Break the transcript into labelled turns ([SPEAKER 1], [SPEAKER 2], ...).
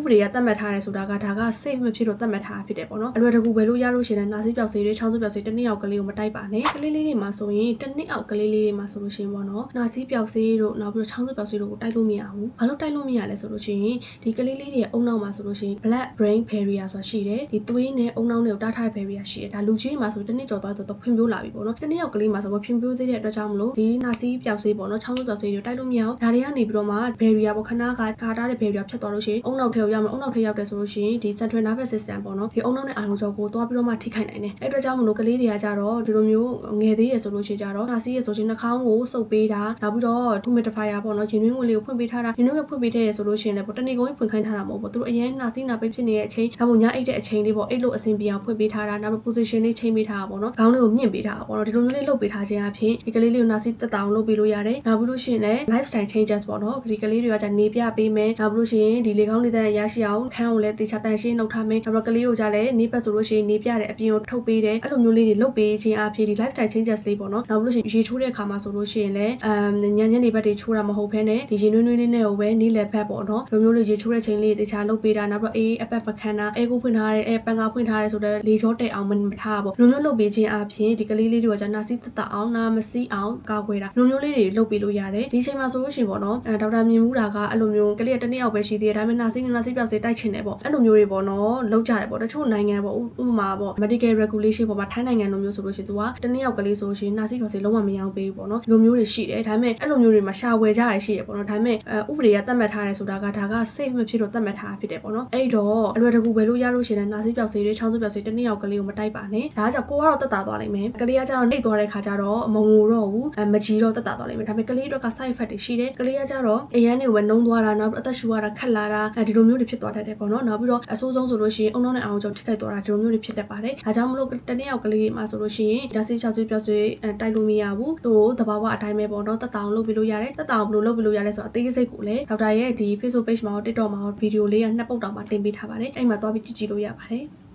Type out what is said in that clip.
[SPEAKER 1] ဥပဒေကသတ်မှတ်ထားတယ်ဆိုတာကဒါက safe မဖြစ်တော့သတ်မှတ်ထားတာဖြစ်တယ်ပေါ့နော်အလွယ်တကူပဲလို့ရလို့ရှိရင်လည်းနာစီပြောက်စေးတွေချောင်းစုပြောက်စေးတစ်နှစ်အောက်ကလေးကိုမတိုက်ပါနဲ့ကလေးလေးတွေမှာဆိုရင်တစ်နှစ်အောက်ကလေးလေးတွေမှာဆိုလို့ရှိရင်ပေါ့နော်နာစီပြောက်စေးတို့နောက်ပြီးတော့ချောင်းစုပြောက်စေးတို့ကိုတိုက်လို့မရဘူးဘာလို့တိုက်လို့မရလဲဆိုလို့ရှိရင်ဒီကလေးလေးတွေရဲ့အုံနောက်မှာဆိုလို့ရှိရင် black brain barrier ဆိုတာရှိတယ်ဒီသွေးနဲ့အုံနောက်နဲ့ကိုတားထားတဲ့ barrier ရှိတယ်ဒါလူကြီးတွေမှာဆိုတစ်နှစ်ကျော်သွားတော့ဖွံ့ဖြိုးလာပြီပေါ့နော်တစ်နှစ်အောက်ကလေးမှာဆိုတော့ဖွံ့ဖြိုးသေးတဲ့အတွက်ကြောင့်မလို့ဒီနာစီပြောက်စေးပေါ့နော်ချောင်းစုပြောက်စေးတွေတိုက်လို့မရအောင်ဒါတွေကနေပြီးတော့မှ barrier ပေါ့ခဏကကာထားတဲ့ barrier ဖြတ်သွားလို့ရှိရင်အုံနောက်ထဲကိုရောက်မယ်အုံနောက်ထဲရောက်တယ်ဆိုလို့ရှိရင်ဒီ central nervous system ပေါ့နော်ဒီအုံနောက်နဲ့အာရုံကြောကိုသွားပြီးတော့မှထိခိုက်နိုင်တယ်အဲ့အတွက်ကြောင့်မလို့ကလေးတွေကကြတော့ဒီလိုမျိုးငယ်သေးရဆိုလို့ရှိရင်ကြတော့နာစီရဆိုရှင်နှာခေါင်းကိုစုပ်ပေးတာနောက်ပြီးတော့ humidifier ပေါ့နော်ရင်သွင်းဝင်လေးကိုဖွင့်ပေးထားတာရင်သွင်းဝင်ဖွင့်ပေးတဲ့ရဆိုလို့ရှိရင်လည်းပေါ့တနေ့ကုန်ဖွင့်ခိုင်းထားတာမဟုတ်ဘူးသူတို့အရင်နာစီနာပိတ်ဖြစ်နေတဲ့အချိန်ဒါမှမဟုတ်ညအိတ်တဲ့အချိန်လေးပေါ့အိတ်လို့အဆင်ပြေအောင်ဖွင့်ပေးထားတာနောက်ပြီး position လေးချိန်ပေးထားတာပေါ့နော်ခေါင်းလေးကိုမြင့်ပေးထားတာပေါ့နော်ဒီလိုမျိုးလေးလုပ်ပေးထားခြင်းအပြင်ဒီကလေးလေးကိုနာစီတက်တောင်လုပ်ပေးလို့ရတယ်နောက်ပြီးလို့ရှိရင်လည်း lifestyle changes ပေါ့နော်ဒီကလေးတွေကじゃနေပြပေးမယ်နောက်ပြီးလို့ရှိရင်ဒီလေကောင်းနေတဲ့ရရရှိအောင်ခန်းကိုလည်းတေချာတန်ရှင်းလုပ်ထားမယ်နောက်တော့ကလေးကိုကြလည်းနေပတ်ဆိုလို့ရှိရင်နေပြတဲ့အပြင်ကိုထုတ်ပေးတယ်အဲ့လိုမျိုးလေးတွေလုပ်ပေးခြင်းအဖြစ်ဒီ lifestyle changes လေးပေါ့နော်နောက်လို့ရှိရင်ရေချိုးတဲ့အခါမှာဆိုလို့ရှိရင်လည်းအမ်ညညနေဘက်တွေချိုးတာမဟုတ်ဘဲနဲ့ဒီရေနွေးနွေးလေးနဲ့ကိုပဲနေလက်ဘက်ပေါ့နော်လိုမျိုးလေးရေချိုးတဲ့ချိန်လေးတေချာလုပ်ပေးတာနောက်တော့အေးအပက်ပခန်းတာအဲကိုဖွင့်ထားတယ်အဲပန်ကာဖွင့်ထားတယ်ဆိုတော့လေကြောတက်အောင်မထားပေါ့လိုမျိုးလုပ်ပေးခြင်းအဖြစ်ဒီကလေးလေးတွေကကျနာစီတတအောင်နာမစီအောင်ကာကွယ်တာလိုမျိုးလေးတွေလုပ်ပေးလို့ရတယ်ဒီချိန်မှာဆိုလို့ရှိရင်ပေါ့နော်အဲဒေါက်တာမြင်မှုတာကအဲ့လိုမျိုးကလေးကတနေ့ရောက်ပဲရှိသေးတယ်ဒါပေမဲ့နာစီနာစီပြောက်စေတိုက်ချင်တယ်ပေါ့အဲ့လိုမျိုးတွေပေါ့နော်လောက်ကြတယ်ပေါ့တချို့နိုင်ငံပေါ့ဥပမာပေါ့ medical regulation ပေါ့မှာထိုင်းနိုင်ငံလိုမျိုးဆိုလို့ရှိရင်သူကတစ်နှစ်ယောက်ကလေးဆိုလို့ရှိရင်နာစီပြောက်စေလုံးဝမရအောင်ပေးဘူးပေါ့နော်ဒီလိုမျိုးတွေရှိတယ်ဒါပေမဲ့အဲ့လိုမျိုးတွေမှာရှာဝယ်ကြရရှိတယ်ပေါ့နော်ဒါပေမဲ့အဲဥပဒေကသတ်မှတ်ထားတယ်ဆိုတာကဒါက safe မဖြစ်တော့သတ်မှတ်ထားတာဖြစ်တယ်ပေါ့နော်အဲ့တော့အလွယ်တကူပဲလို့ရလို့ရှိရင်လည်းနာစီပြောက်စေတွေချောင်းစုပြောက်စေတစ်နှစ်ယောက်ကလေးကိုမတိုက်ပါနဲ့ဒါကြောင့်ကိုကတော့တက်တာသွားလိမ့်မယ်ကလေးကကျတော့နှိပ်သွားတဲ့ခါကျတော့မငိုတော့ဘူးအဲမကြီးတော့တက်တာသွားလိမ့်မယ်ဒါပေမဲ့ကလေးအတွက်က side effect တွေရှိတယ်ကလေးကကျတော့အရန်တွေကိုပဲနှုံးသွားတာနောက်ပြီးအသက်ရှူရတာခက်လာတာအဲဒီလိုမျိုးတွေဖြစ်သွားတတ်တယ်ပေါ့နော်နောက်ပြီးတော့အဆိုးဆုံးဆိုလို့ရှိရင်အုံနောက်နဲ့အောင်ကြောင့်ထိခိုက်သွားတာဒီလိုမျိုးတွေဖြစ်တတ်ပါတယ်ဒါကြောင့်မလို့တနေ့ယောက်ကလေးမှာဆိုလို့ရှိရင်ဒါစီချောက်ဆွေးပြောက်ဆွေးအဲတိုက်လို့မရဘူးသူ့တဘာဝအတိုင်းပဲပေါ့နော်တက်တောင်လုပ်ပြီးလို့ရတယ်တက်တောင်ဘယ်လိုလုပ်ပြီးလို့ရလဲဆိုတော့အသေးစိတ်ကိုလည်းဒေါက်တာရဲ့ဒီ Facebook page မှာရော TikTok မှာရောဗီဒီယိုလေးကနှစ်ပုတ်တောင်မှတင်ပေးထားပါတယ်အဲ့မှာသွားပြီးကြည့်ကြည့်လို့ရပါတယ်